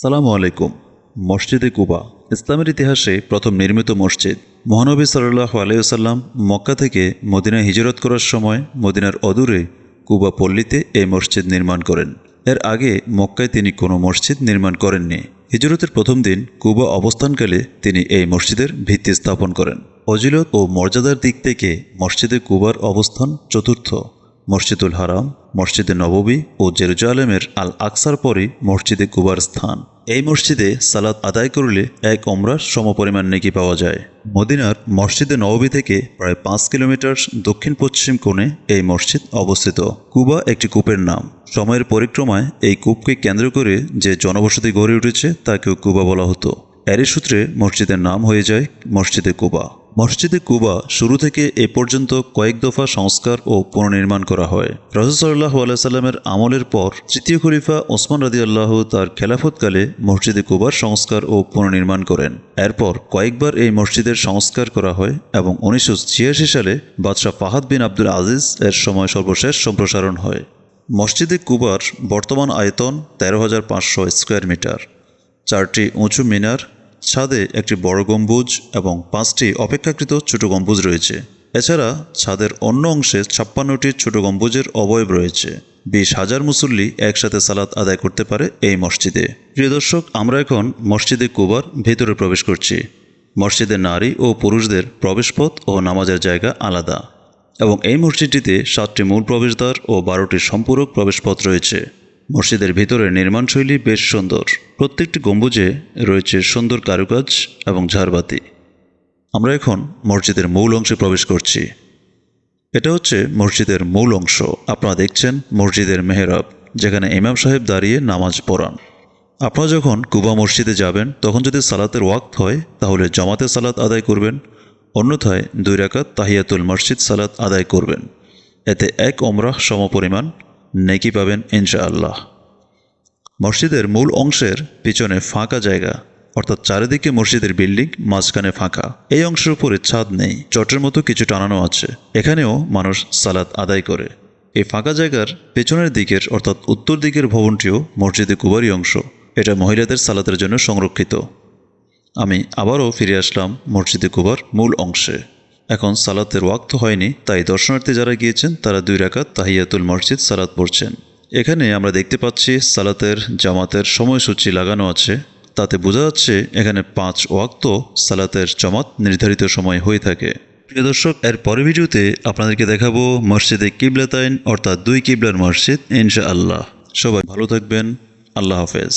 সালামু আলাইকুম। মসজিদে কুবা, ইসলামের ইতিহাসে প্রথম নির্মিত মসজিদ। মহানবী সাল্লাহ আলাইসাল্লাম মক্কা থেকে মদিনায় হিজরত করার সময় মদিনার অদূরে কুবা পল্লীতে এই মসজিদ নির্মাণ করেন। এর আগে মক্কায় তিনি কোনো মসজিদ নির্মাণ করেননি। হিজরতের প্রথম দিন কুবা অবস্থানকালে তিনি এই মসজিদের ভিত্তি স্থাপন করেন। অজিলত ও মর্যাদার দিক থেকে মসজিদে কুবার অবস্থান চতুর্থ। মসজিদুল হারাম, মসজিদে নববী ও জেরুজালেমের আল আকসার পরে মসজিদে কুবার স্থান। এই মসজিদে সালাত আদায় করলে এক ওমরার সমপরিমাণ নেকি পাওয়া যায়। মদিনার মসজিদে নববী থেকে প্রায় পাঁচ কিলোমিটার দক্ষিণ পশ্চিম কোণে এই মসজিদ অবস্থিত। কুবা একটি কূপের নাম। সময়ের পরিক্রমায় এই কূপকে কেন্দ্র করে যে জনবসতি গড়ে উঠেছে তাকেও কুবা বলা হতো। এরই সূত্রে মসজিদের নাম হয়ে যায় মসজিদে কুবা। মসজিদে কুবা শুরু থেকে এ পর্যন্ত কয়েক দফা সংস্কার ও পুনর্নির্মাণ করা হয়। রসুল্লাহ আলাইসাল্লামের আমলের পর তৃতীয় খলিফা ওসমান রাজি আল্লাহ তার খেলাফতকালে মসজিদে কুবার সংস্কার ও পুনর্নির্মাণ করেন। এরপর কয়েকবার এই মসজিদের সংস্কার করা হয় এবং উনিশশো ছিয়াশি সালে বাদশাহ ফাহাদ বিন আব্দুল আজিজ এর সময় সর্বশেষ সম্প্রসারণ হয়। মসজিদে কুবার বর্তমান আয়তন তেরো হাজার পাঁচশো স্কোয়ার মিটার, চারটি উঁচু মিনার ছাদে একটি বড় গম্বুজ এবং পাঁচটি অপেক্ষাকৃত ছোট গম্বুজ রয়েছে। এছাড়া ছাদের অন্য অংশে ছাপ্পান্নটি ছোট গম্বুজের অবয়ব রয়েছে। বিশ হাজার মুসল্লি একসাথে সালাত আদায় করতে পারে এই মসজিদে। প্রিয় দর্শক, আমরা এখন মসজিদে কুবার ভেতরে প্রবেশ করছি। মসজিদে নারী ও পুরুষদের প্রবেশপথ ও নামাজের জায়গা আলাদা। এবং এই মসজিদটিতে সাতটি মূল প্রবেশদ্বার ও বারোটি সম্পূরক প্রবেশপথ রয়েছে। মসজিদের ভিতরে নির্মাণশৈলী বেশ সুন্দর। প্রত্যেকটি গম্বুজে রয়েছে সুন্দর কারুকাজ এবং ঝাড়বাতি। আমরা এখন মসজিদের মূল অংশে প্রবেশ করছি। এটা হচ্ছে মসজিদের মূল অংশ। আপনারা দেখছেন মসজিদের মেহরাব, যেখানে ইমাম সাহেব দাঁড়িয়ে নামাজ পড়ান। আপনারা যখন কুবা মসজিদে যাবেন, তখন যদি সালাতের ওয়াক্ত হয়, তাহলে জমাতে সালাত আদায় করবেন। অন্যথায় দুই রাকাত তাহিয়াতুল মসজিদ সালাত আদায় করবেন। এতে এক ওমরাহ সমপরিমাণ নেকি পাবেন ইনশাআল্লাহ। মসজিদের মূল অংশের পিছনে ফাঁকা জায়গা, অর্থাৎ চারিদিকে মসজিদের বিল্ডিং, মাঝখানে ফাঁকা। এই অংশের উপরে ছাদ নেই, চটের মতো কিছু টানানো আছে। এখানেও মানুষ সালাত আদায় করে। এই ফাঁকা জায়গার পেছনের দিকের, অর্থাৎ উত্তর দিকের ভবনটিও মসজিদে কুবারি অংশ। এটা মহিলাদের সালাতের জন্য সংরক্ষিত। আমি আবারও ফিরে আসলাম মসজিদে কুবার মূল অংশে। এখন সালাতের ওয়াক্ত হয়নি, তাই দর্শনার্থী যারা গিয়েছেন, তারা দুই রাকাত তাহিয়াতুল মসজিদ সালাত পড়ছেন। এখানে আমরা দেখতে পাচ্ছি সালাতের, জামাতের সময়সূচি লাগানো আছে। তাতে বোঝা যাচ্ছে এখানে পাঁচ ওয়াক্ত সালাতের জামাত নির্ধারিত সময় হয়ে থাকে। প্রিয় দর্শক, এর পরের ভিডিওতে আপনাদেরকে দেখাবো মসজিদে কিবলাতাইন অর্থাৎ দুই কিবলার মসজিদ ইনশা আল্লাহ সবাই ভালো থাকবেন। আল্লাহ হাফেজ.